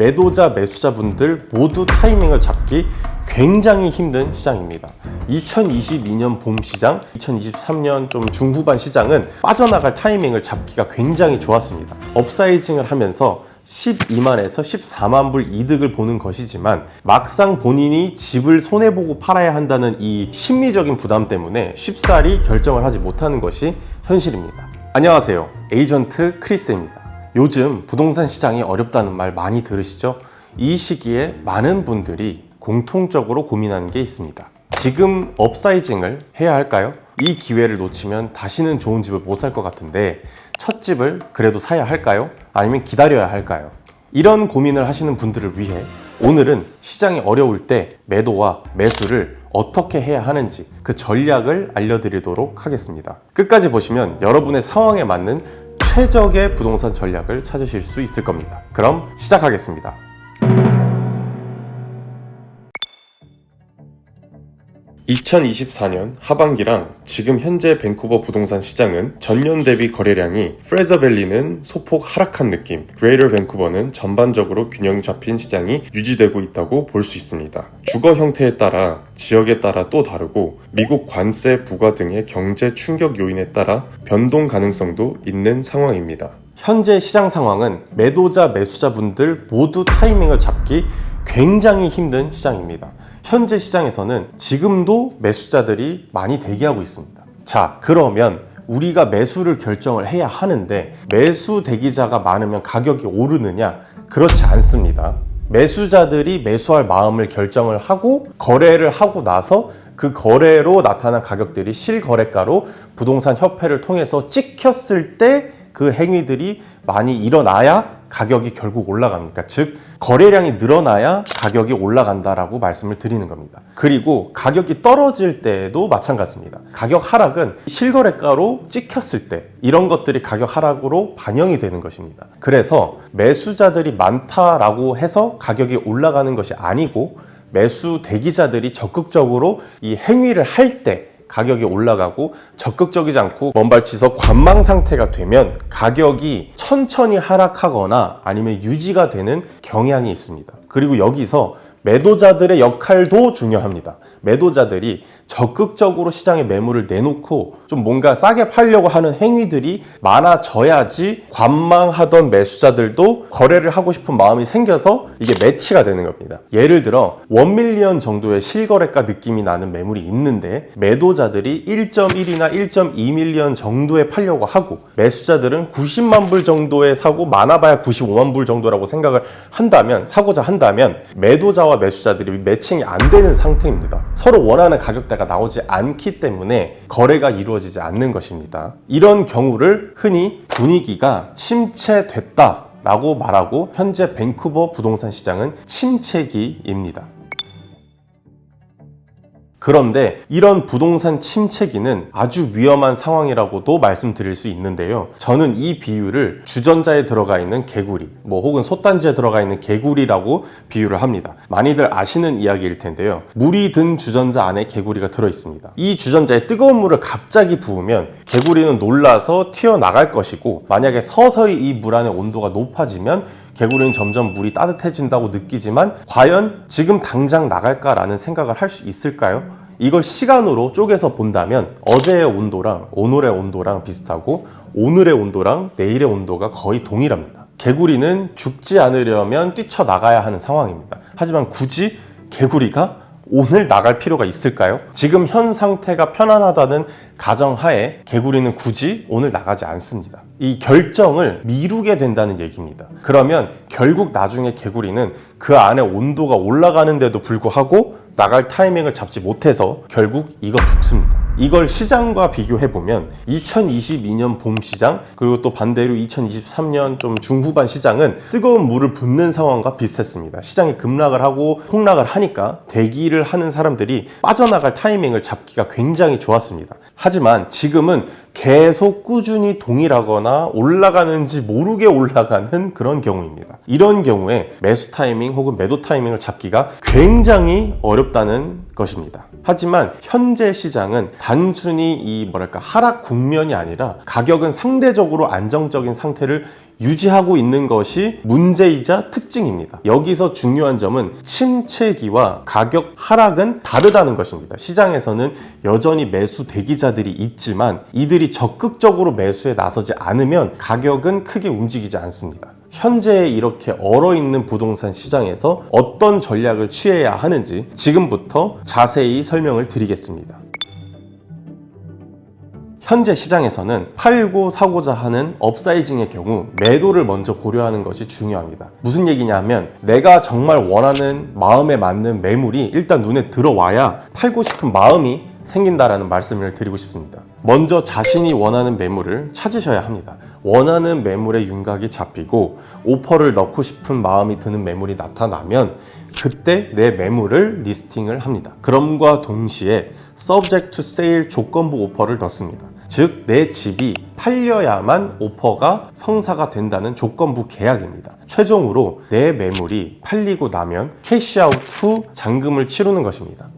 매도자, 매수자분들 모두 타이밍을 잡기 굉장히 힘든 시장입니다. 2022년 봄 시장, 2023년 좀 중후반 시장은 빠져나갈 타이밍을 잡기가 굉장히 좋았습니다. 업사이징을 하면서 12만에서 14만 불 이득을 보는 것이지만 막상 본인이 집을 손해보고 팔아야 한다는 이 심리적인 부담 때문에 쉽사리 결정을 하지 못하는 것이 현실입니다. 안녕하세요. 에이전트 크리스입니다. 요즘 부동산 시장이 어렵다는 말 많이 들으시죠? 이 시기에 많은 분들이 공통적으로 고민하는 게 있습니다. 지금 업사이징을 해야 할까요? 이 기회를 놓치면 다시는 좋은 집을 못 살 것 같은데 첫 집을 그래도 사야 할까요? 아니면 기다려야 할까요? 이런 고민을 하시는 분들을 위해 오늘은 시장이 어려울 때 매도와 매수를 어떻게 해야 하는지 그 전략을 알려드리도록 하겠습니다. 끝까지 보시면 여러분의 상황에 맞는 최적의 부동산 전략을 찾으실 수 있을 겁니다. 그럼 시작하겠습니다. 2024년 하반기랑 지금 현재 밴쿠버 부동산 시장은 전년 대비 거래량이 프레저밸리는 소폭 하락한 느낌, 그레이터 밴쿠버는 전반적으로 균형 잡힌 시장이 유지되고 있다고 볼 수 있습니다. 주거 형태에 따라 지역에 따라 또 다르고 미국 관세 부과 등의 경제 충격 요인에 따라 변동 가능성도 있는 상황입니다. 현재 시장 상황은 매도자, 매수자분들 모두 타이밍을 잡기 굉장히 힘든 시장입니다. 현재 시장에서는 지금도 매수자들이 많이 대기하고 있습니다. 자, 그러면 우리가 매수를 결정을 해야 하는데 매수 대기자가 많으면 가격이 오르느냐? 그렇지 않습니다. 매수자들이 매수할 마음을 결정을 하고 거래를 하고 나서 그 거래로 나타난 가격들이 실거래가로 부동산 협회를 통해서 찍혔을 때 그 행위들이 많이 일어나야 가격이 결국 올라갑니다. 즉 거래량이 늘어나야 가격이 올라간다라고 말씀을 드리는 겁니다. 그리고 가격이 떨어질 때도 마찬가지입니다. 가격 하락은 실거래가로 찍혔을 때 이런 것들이 가격 하락으로 반영이 되는 것입니다. 그래서 매수자들이 많다라고 해서 가격이 올라가는 것이 아니고 매수 대기자들이 적극적으로 이 행위를 할때 가격이 올라가고 적극적이지 않고 먼발치서 관망 상태가 되면 가격이 천천히 하락하거나 아니면 유지가 되는 경향이 있습니다. 그리고 여기서 매도자들의 역할도 중요합니다. 매도자들이 적극적으로 시장에 매물을 내놓고 좀 뭔가 싸게 팔려고 하는 행위들이 많아져야지 관망하던 매수자들도 거래를 하고 싶은 마음이 생겨서 이게 매치가 되는 겁니다. 예를 들어 원밀리언 정도의 실거래가 느낌이 나는 매물이 있는데 매도자들이 1.1이나 1.2밀리언 정도에 팔려고 하고 매수자들은 90만 불 정도에 사고 많아봐야 95만 불 정도라고 생각을 한다면 사고자 한다면 매도자와 매수자들이 매칭이 안 되는 상태입니다. 서로 원하는 가격대가 나오지 않기 때문에 거래가 이루어지지 않는 것입니다. 이런 경우를 흔히 분위기가 침체됐다. 라고 말하고 현재 밴쿠버 부동산 시장은 침체기입니다. 그런데 이런 부동산 침체기는 아주 위험한 상황이라고도 말씀드릴 수 있는데요. 저는 이 비유를 주전자에 들어가 있는 개구리, 뭐 혹은 솥단지에 들어가 있는 개구리라고 비유를 합니다. 많이들 아시는 이야기일 텐데요. 물이 든 주전자 안에 개구리가 들어 있습니다. 이 주전자에 뜨거운 물을 갑자기 부으면 개구리는 놀라서 튀어나갈 것이고 만약에 서서히 이 물 안의 온도가 높아지면 개구리는 점점 물이 따뜻해진다고 느끼지만 과연 지금 당장 나갈까라는 생각을 할 수 있을까요? 이걸 시간으로 쪼개서 본다면 어제의 온도랑 오늘의 온도랑 비슷하고 오늘의 온도랑 내일의 온도가 거의 동일합니다. 개구리는 죽지 않으려면 뛰쳐나가야 하는 상황입니다. 하지만 굳이 개구리가 오늘 나갈 필요가 있을까요? 지금 현 상태가 편안하다는 가정하에 개구리는 굳이 오늘 나가지 않습니다. 이 결정을 미루게 된다는 얘기입니다. 그러면 결국 나중에 개구리는 그 안에 온도가 올라가는데도 불구하고 나갈 타이밍을 잡지 못해서 결국 이거 죽습니다. 이걸 시장과 비교해 보면 2022년 봄 시장 그리고 또 반대로 2023년 좀 중후반 시장은 뜨거운 물을 붓는 상황과 비슷했습니다. 시장이 급락을 하고 폭락을 하니까 대기를 하는 사람들이 빠져나갈 타이밍을 잡기가 굉장히 좋았습니다. 하지만 지금은 계속 꾸준히 동일하거나 올라가는지 모르게 올라가는 그런 경우입니다. 이런 경우에 매수 타이밍 혹은 매도 타이밍을 잡기가 굉장히 어렵다는 것입니다. 하지만 현재 시장은 단순히 이 뭐랄까 하락 국면이 아니라 가격은 상대적으로 안정적인 상태를 유지하고 있는 것이 문제이자 특징입니다. 여기서 중요한 점은 침체기와 가격 하락은 다르다는 것입니다. 시장에서는 여전히 매수 대기자들이 있지만 이들이 적극적으로 매수에 나서지 않으면 가격은 크게 움직이지 않습니다. 현재 이렇게 얼어 있는 부동산 시장에서 어떤 전략을 취해야 하는지 지금부터 자세히 설명을 드리겠습니다. 현재 시장에서는 팔고 사고자 하는 업사이징의 경우 매도를 먼저 고려하는 것이 중요합니다. 무슨 얘기냐 하면 내가 정말 원하는 마음에 맞는 매물이 일단 눈에 들어와야 팔고 싶은 마음이 생긴다라는 말씀을 드리고 싶습니다. 먼저 자신이 원하는 매물을 찾으셔야 합니다. 원하는 매물의 윤곽이 잡히고 오퍼를 넣고 싶은 마음이 드는 매물이 나타나면 그때 내 매물을 리스팅을 합니다. 그럼과 동시에 subject to sale 조건부 오퍼를 넣습니다. 즉, 내 집이 팔려야만 오퍼가 성사가 된다는 조건부 계약입니다. 최종으로 내 매물이 팔리고 나면 캐시아웃 후 잔금을 치르는 것입니다.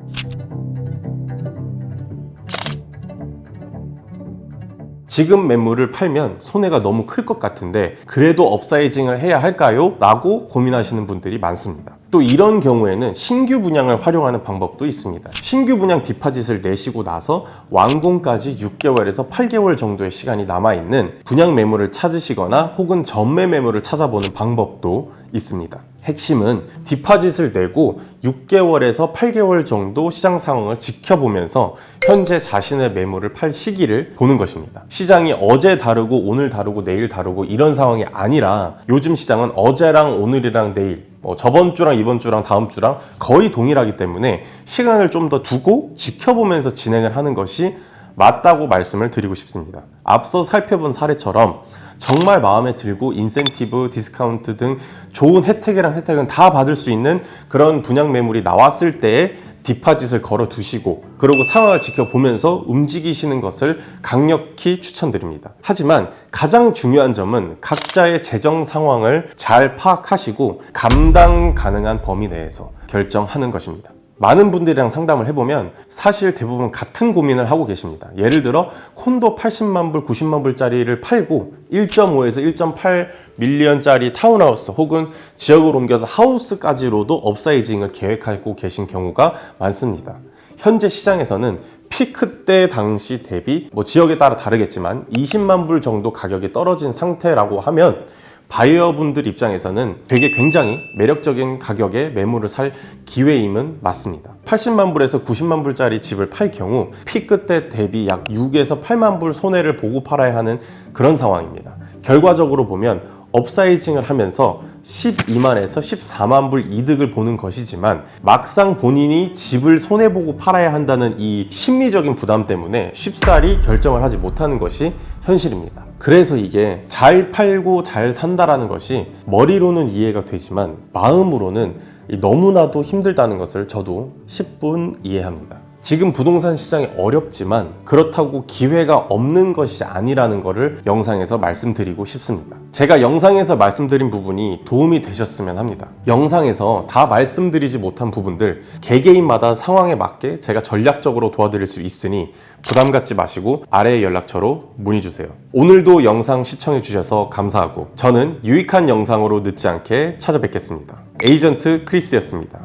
지금 매물을 팔면 손해가 너무 클 것 같은데 그래도 업사이징을 해야 할까요? 라고 고민하시는 분들이 많습니다. 또 이런 경우에는 신규 분양을 활용하는 방법도 있습니다. 신규 분양 디파짓을 내시고 나서 완공까지 6개월에서 8개월 정도의 시간이 남아있는 분양 매물을 찾으시거나 혹은 전매 매물을 찾아보는 방법도 있습니다. 핵심은 디파짓을 내고 6개월에서 8개월 정도 시장 상황을 지켜보면서 현재 자신의 매물을 팔 시기를 보는 것입니다. 시장이 어제 다르고 오늘 다르고 내일 다르고 이런 상황이 아니라 요즘 시장은 어제랑 오늘이랑 내일 뭐 저번 주랑 이번 주랑 다음 주랑 거의 동일하기 때문에 시간을 좀 더 두고 지켜보면서 진행을 하는 것이 맞다고 말씀을 드리고 싶습니다. 앞서 살펴본 사례처럼 정말 마음에 들고 인센티브, 디스카운트 등 좋은 혜택이랑 혜택은 다 받을 수 있는 그런 분양 매물이 나왔을 때에 디파짓을 걸어 두시고 그리고 상황을 지켜보면서 움직이시는 것을 강력히 추천드립니다. 하지만 가장 중요한 점은 각자의 재정 상황을 잘 파악하시고 감당 가능한 범위 내에서 결정하는 것입니다. 많은 분들이랑 상담을 해보면 사실 대부분 같은 고민을 하고 계십니다. 예를 들어 콘도 80만 불, 90만 불짜리를 팔고 1.5에서 1.8 밀리언짜리 타운하우스 혹은 지역을 옮겨서 하우스까지로도 업사이징을 계획하고 계신 경우가 많습니다. 현재 시장에서는 피크 때 당시 대비 뭐 지역에 따라 다르겠지만 20만 불 정도 가격이 떨어진 상태라고 하면 바이어분들 입장에서는 되게 굉장히 매력적인 가격에 매물을 살 기회임은 맞습니다. 80만 불에서 90만 불짜리 집을 팔 경우 피크 때 대비 약 6에서 8만 불 손해를 보고 팔아야 하는 그런 상황입니다. 결과적으로 보면 업사이징을 하면서 12만에서 14만 불 이득을 보는 것이지만 막상 본인이 집을 손해보고 팔아야 한다는 이 심리적인 부담 때문에 쉽사리 결정을 하지 못하는 것이 현실입니다. 그래서 이게 잘 팔고 잘 산다라는 것이 머리로는 이해가 되지만 마음으로는 너무나도 힘들다는 것을 저도 10분 이해합니다. 지금 부동산 시장이 어렵지만 그렇다고 기회가 없는 것이 아니라는 것을 영상에서 말씀드리고 싶습니다. 제가 영상에서 말씀드린 부분이 도움이 되셨으면 합니다. 영상에서 다 말씀드리지 못한 부분들 개개인마다 상황에 맞게 제가 전략적으로 도와드릴 수 있으니 부담 갖지 마시고 아래 연락처로 문의 주세요. 오늘도 영상 시청해 주셔서 감사하고 저는 유익한 영상으로 늦지 않게 찾아뵙겠습니다. 에이전트 크리스였습니다.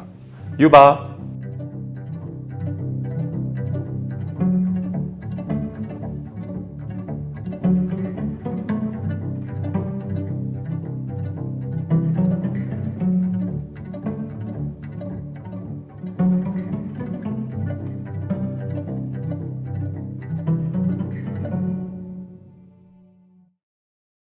유바